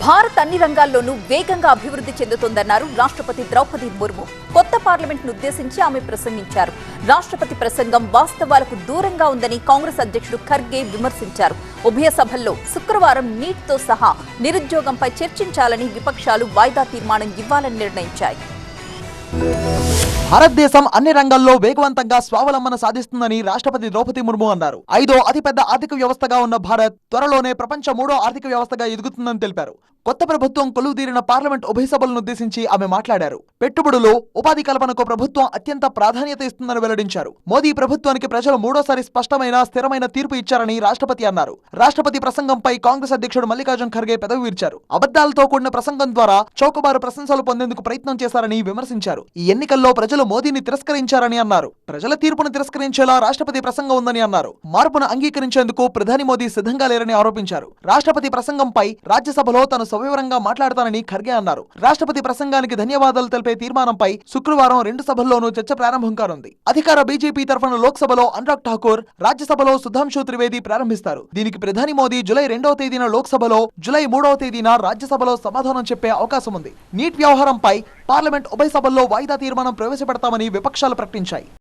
భారత్ అన్ని రంగాల్లోనూ వేగంగా అభివృద్ధి చెందుతోందన్నారు రాష్ట్రపతి ద్రౌపది ముర్ము. కొత్త పార్లమెంట్ను ఉద్దేశించి ఆమె ప్రసంగించారు. రాష్ట్రపతి ప్రసంగం వాస్తవాలకు దూరంగా ఉందని కాంగ్రెస్ అధ్యక్షుడు ఖర్గే విమర్శించారు. ఉభయ సభల్లో శుక్రవారం నీట్తో సహా నిరుద్యోగంపై చర్చించాలని విపక్షాలు వాయిదా తీర్మానం ఇవ్వాలని నిర్ణయించాయి. భారతదేశం అన్ని రంగాల్లో వేగవంతంగా స్వావలంబన సాధిస్తుందని రాష్ట్రపతి ద్రౌపది ముర్ము అన్నారు. ఐదో అతిపెద్ద ఆర్థిక వ్యవస్థగా ఉన్న భారత్ త్వరలోనే ప్రపంచ మూడో ఆర్థిక వ్యవస్థగా ఎదుగుతుందని తెలిపారు. కొత్త ప్రభుత్వం కొలువుదీరిన పార్లమెంట్ ఉభయ సభలను ఉద్దేశించి ఆమె మాట్లాడారు. పెట్టుబడులు ఉపాధి కల్పనకు ప్రభుత్వం అత్యంత ప్రాధాన్యత ఇస్తుందని వెల్లడించారు. మోదీ ప్రభుత్వానికి ప్రజలు మూడోసారి స్పష్టమైన స్థిరమైన తీర్పు ఇచ్చారని రాష్ట్రపతి అన్నారు. రాష్ట్రపతి ప్రసంగంపై కాంగ్రెస్ అధ్యక్షుడు మల్లికార్జున్ ఖర్గే పెదవి విరిచారు. అబద్దాలతో కూడిన ప్రసంగం ద్వారా చౌకబారు ప్రశంసలు పొందేందుకు ప్రయత్నం చేశారని విమర్శించారు. ఈ ఎన్నికల్లో ప్రజలు మోదీని తిరస్కరించారని అన్నారు. ప్రజల తీర్పును తిరస్కరించేలా రాష్ట్రపతి ప్రసంగం ఉందని అన్నారు. మార్పును అంగీకరించేందుకు ప్రధాని మోదీ సిద్ధంగా లేరని ఆరోపించారు. రాష్ట్రపతి ప్రసంగంపై రాజ్యసభలో తాను సవివరంగా మాట్లాడతానని ఖర్గే అన్నారు. రాష్ట్రపతి ప్రసంగానికి ధన్యవాదాలు తెలిపే తీర్మానంపై శుక్రవారం రెండు సభల్లోనూ చర్చ ప్రారంభం కానుంది. అధికార బీజేపీ తరఫున లోక్సభలో అనురాగ్ ఠాకూర్ రాజ్యసభలో సుధాంశు త్రివేది ప్రారంభిస్తారు. దీనికి ప్రధాని మోదీ జులై రెండవ తేదీన లోక్సభలో జులై మూడవ తేదీన రాజ్యసభలో సమాధానం చెప్పే అవకాశం ఉంది. నీట్ వ్యవహారంపై పార్లమెంట్ ఉభయ సభల్లో వాయిదా తీర్మానం ప్రవేశపెడతామని విపక్షాలు ప్రకటించాయి.